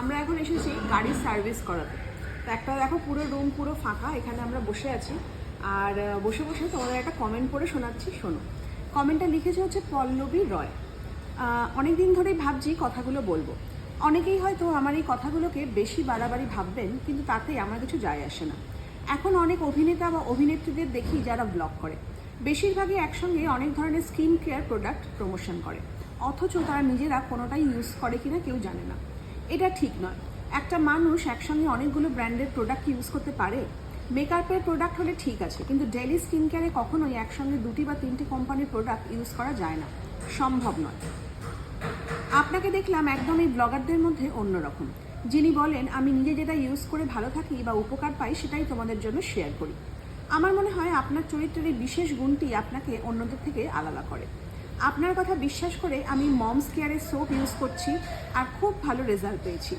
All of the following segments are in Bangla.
আমরা এখন এসেছি গাড়ির সার্ভিস করাতে। তো একটা দেখো পুরো রুম পুরো ফাঁকা, এখানে আমরা বসে আছি। আর বসে বসে তোমাদের একটা কমেন্ট পড়ে শোনাচ্ছি, শোনো। কমেন্টটা লিখেছে হচ্ছে পল্লবী রয়। অনেক দিন ধরেই ভাবছি কথাগুলো বলব। অনেকেই হয়তো আমার এই কথাগুলোকে বেশি বাড়াবাড়ি ভাববেন, কিন্তু তাতে আমার কিছু যায় আসে না। এখন অনেক অভিনেতা বা অভিনেত্রীদের দেখি যারা ব্লগ করে। বেশিরভাগই একসঙ্গে অনেক ধরনের স্কিন কেয়ার প্রোডাক্ট প্রমোশন করে। অথচ তারা নিজেরা কোনোটাই ইউজ করে কিনা কেউ জানে না। এটা ঠিক নয়। একটা মানুষ একসঙ্গে অনেকগুলো ব্র্যান্ডের প্রোডাক্ট ইউজ করতে পারে। মেকআপের প্রোডাক্ট হলে ঠিক আছে, কিন্তু ডেলি স্কিন কেয়ারে কখনোই একসঙ্গে দুটি বা তিনটি কোম্পানির প্রোডাক্ট ইউজ করা যায় না। সম্ভব নয়। আপনাকে দেখলাম একদম এই ব্লগারদের মধ্যে অন্যরকম, যিনি বলেন, আমি নিজে যেটা ইউজ করে ভালো থাকি বা উপকার পাই, সেটাই তোমাদের জন্য শেয়ার করি। আমার মনে হয় আপনার চরিত্রের এই বিশেষ গুণটি আপনাকে অন্যদের থেকে আলাদা করে। আপনার কথা বিশ্বাস করে আমি মমস কেয়ারের সোপ ইউজ করছি আর খুব ভালো রেজাল্ট পেয়েছি।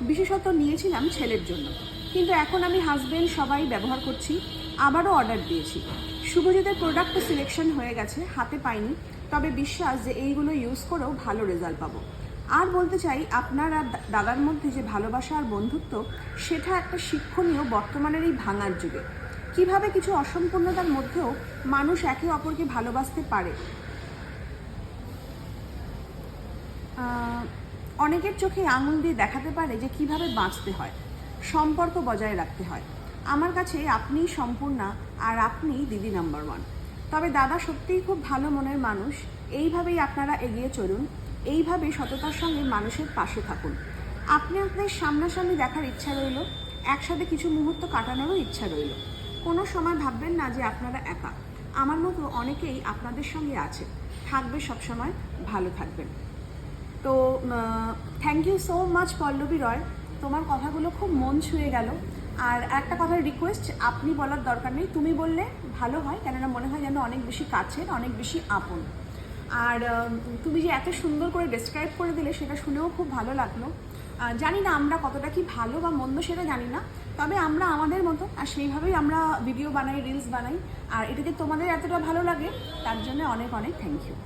বিশেষত নিয়েছিলাম ছেলের জন্য। কিন্তু এখন আমি হাজবেন্ড সবাই ব্যবহার করছি, আবারও অর্ডার দিয়েছি। শুভজিতের প্রোডাক্টও সিলেকশন হয়ে গেছে, হাতে পাইনি, তবে বিশ্বাস যে এইগুলো ইউজ করেও ভালো রেজাল্ট পাবো। আর বলতে চাই, আপনার আর দাদার মধ্যে যে ভালোবাসা আর বন্ধুত্ব, সেটা একটা শিক্ষণীয় বর্তমানের এই ভাঙার যুগে। কীভাবে কিছু অসম্পূর্ণতার মধ্যেও মানুষ একে অপরকে ভালোবাসতে পারে অনেকের চোখে আঙুল দিয়ে দেখাতে পারে যে কীভাবে বাঁচতে হয়, সম্পর্ক বজায় রাখতে হয়। আমার কাছে আপনিই সম্পূর্ণা আর আপনিই দিদি নাম্বার ওয়ান। তবে দাদা সত্যিই খুব ভালো মনের মানুষ, এইভাবেই আপনারা এগিয়ে চলুন এইভাবেই সততার সঙ্গে মানুষের পাশে থাকুন। আপনি আপনাদের সামনাসামনি দেখার ইচ্ছা রইল, একসাথে কিছু মুহূর্ত কাটানোরও ইচ্ছা রইল। কোনো সময় ভাববেন না যে আপনারা একা। আমার মতো অনেকেই আপনাদের সঙ্গে আছে। থাকবে সবসময়, ভালো থাকবেন। তো thank you so much Pallavi Roy. তোমার কথাগুলো খুব মন ছুঁয়ে গেল। আর একটা কথার রিকোয়েস্ট আপনি বলার দরকার নেই। তুমি বললে ভালো হয়, কেননা মনে হয় যেন অনেক বেশি কাছের, অনেক বেশি আপন। আর তুমি যে এত সুন্দর করে ডেসক্রাইব করে দিলে, সেটা শুনেও খুব ভালো লাগল। জানি না আমরা কতটা কি ভালো বা মন্দ, সেটা জানি না। তবে আমরা আমাদের মতো, আর সেইভাবেই আমরা ভিডিও বানাই রিলস বানাই। আর এটা যে তোমাদের এতটা ভালো লাগে, তার জন্য অনেক অনেক থ্যাংক ইউ